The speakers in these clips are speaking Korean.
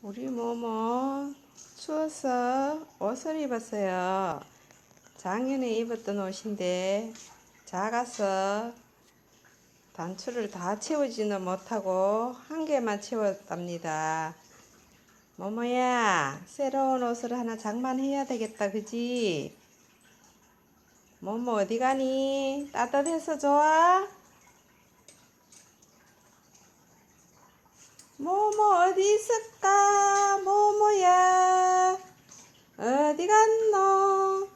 우리 모모 추워서 옷을 입었어요. 작년에 입었던 옷인데 작아서 단추를 다 채우지는 못하고 한 개만 채웠답니다. 모모야, 새로운 옷을 하나 장만해야 되겠다, 그지? 모모 어디 가니? 따뜻해서 좋아? 모모 어디 있을까? 어디 갔노?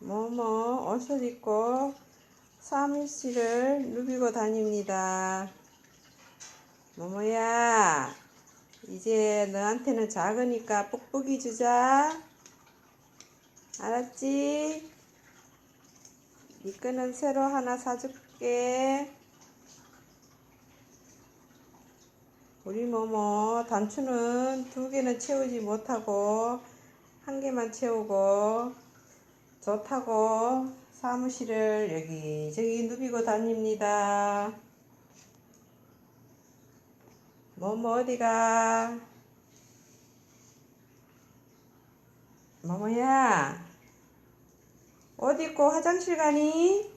모모 옷을 입고 사무실을 누비고 다닙니다. 모모야 이제 너한테는 작으니까 뽁뽁이 주자. 알았지? 네 거는 새로 하나 사줄게. 우리 모모 단추는 두 개는 채우지 못하고 한 개만 채우고 좋다고 사무실을 여기저기 누비고 다닙니다. 모모 어디가? 모모야 어디 있고 화장실 가니?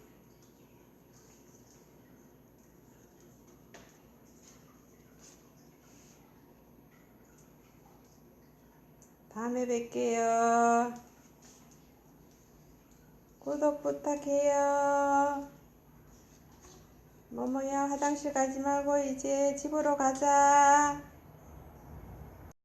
다음에 뵐게요. 구독 부탁해요. 모모야 화장실 가지 말고 이제 집으로 가자.